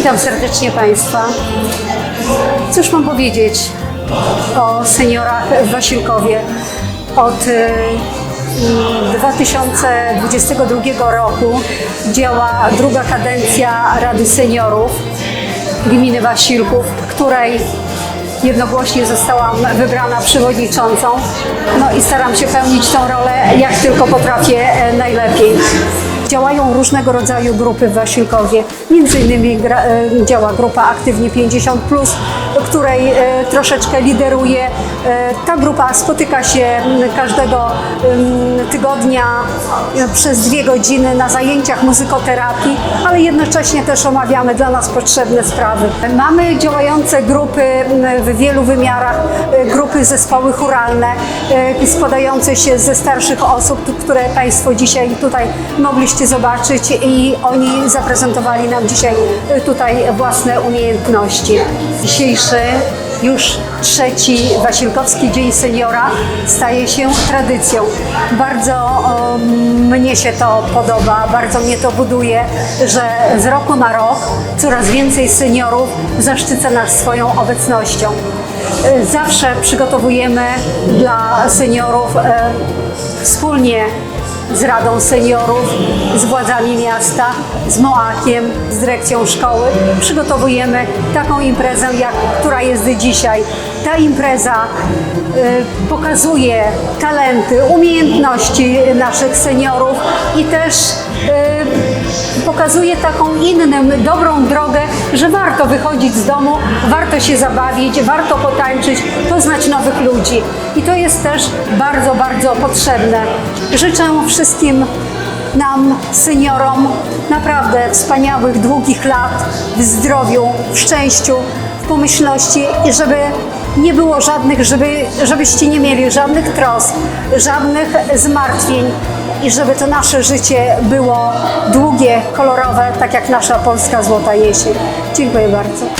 Witam serdecznie Państwa. Cóż mam powiedzieć o seniorach w Wasilkowie? Od y, mm, 2022 roku działa druga kadencja Rady Seniorów Gminy Wasilków, której jednogłośnie zostałam wybrana przewodniczącą. No i staram się pełnić tą rolę jak tylko potrafię e, najlepiej. Działają różnego rodzaju grupy w Wasilkowie. Między innymi gra, e, działa grupa Aktywnie 50+, której e, troszeczkę lideruję. E, Ta grupa spotyka się każdego tygodnia przez dwie godziny na zajęciach muzykoterapii, ale jednocześnie też omawiamy dla nas potrzebne sprawy. Mamy działające grupy w wielu wymiarach, grupy zespoły churalne składające się ze starszych osób, które Państwo dzisiaj tutaj mogliście zobaczyć i oni zaprezentowali nam dzisiaj e, tutaj własne umiejętności. Dzisiejszy już trzeci Wasilkowski Dzień Seniora staje się tradycją. Bardzo mnie się to podoba, bardzo mnie to buduje, że z roku na rok coraz więcej seniorów zaszczyca nas swoją obecnością. E, Zawsze przygotowujemy dla seniorów e, wspólnie z Radą Seniorów, z władzami miasta, z MOAK-iem, z dyrekcją szkoły. Przygotowujemy taką imprezę, jak, która jest dzisiaj. Ta impreza y, pokazuje talenty, umiejętności naszych seniorów i też pokazuje taką innym, dobrą drogę, że warto wychodzić z domu, warto się zabawić, warto potańczyć, poznać nowych ludzi. I to jest też bardzo, bardzo potrzebne. Życzę wszystkim nam, seniorom, naprawdę wspaniałych, długich lat w zdrowiu, w szczęściu, w pomyślności i żeby nie było żadnych, żeby, żebyście nie mieli żadnych trosk, żadnych zmartwień i żeby to nasze życie było długie, kolorowe, tak jak nasza polska złota jesień. Dziękuję bardzo.